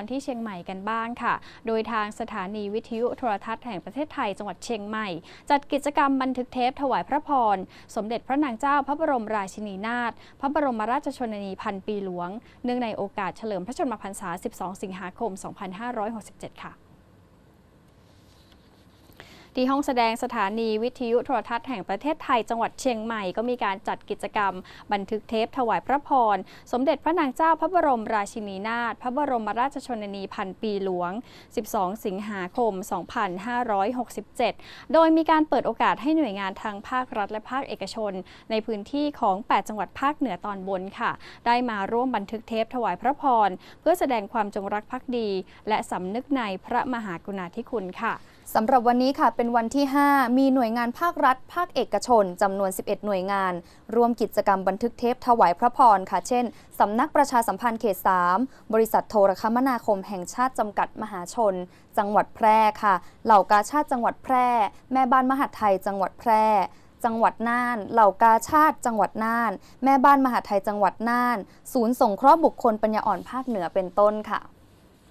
รที่เชียงใหม่กันบ้างค่ะ โดยทางสถานีวิทยุโทรทัศน์แห่งประเทศไทยจังหวัดเชียงใหม่ จัดกิจกรรมบันทึกเทปถวายพระพร สมเด็จพระนางเจ้าพระบรมราชินีนาถพระบรมราชชนนีพันปีหลวง เนื่องในโอกาสเฉลิมพระชนมพรรษา 12 สิงหาคม 2567 ค่ะ ที่ห้องแสดงสถานีวิทยุโทรทัศน์แห่งประเทศไทยจังหวัดเชียงใหม่ก็มีการจัดกิจกรรม บันทึกเทปถวายพระพร สมเด็จพระนางเจ้าพระบรมราชินีนาถพระบรมราชชนนีพันปีหลวง 12 สิงหาคม 2567 โดยมีการเปิดโอกาสให้หน่วยงานทางภาครัฐและภาคเอกชน ในพื้นที่ของ 8 จังหวัดภาคเหนือตอนบนค่ะ ได้มาร่วมบันทึกเทปถวายพระพร เพื่อแสดงความจงรักภักดี และสำนึกในพระมหากรุณาธิคุณค่ะ สำหรับวันนี้ค่ะเป็นวันที่ 5 มีหน่วยงานภาครัฐ ภาคเอกชนจำนวน 11 หน่วยงาน ร่วมกิจกรรมบันทึกเทปถวายพระพรค่ะ เช่น สำนักประชาสัมพันธ์เขต 3 บริษัทโทรคมนาคมแห่งชาติจำกัดมหาชน จังหวัดแพร่ค่ะ เหล่ากาชาติจังหวัดแพร่ แม่บ้านมหาไทยจังหวัดแพร่จังหวัดน่าน เหล่ากาชาติ จังหวัดน่าน แม่บ้านมหาไทยจังหวัดน่าน ศูนย์สงเคราะห์บุคคลปัญญาอ่อนภาคเหนือเป็นต้นค่ะ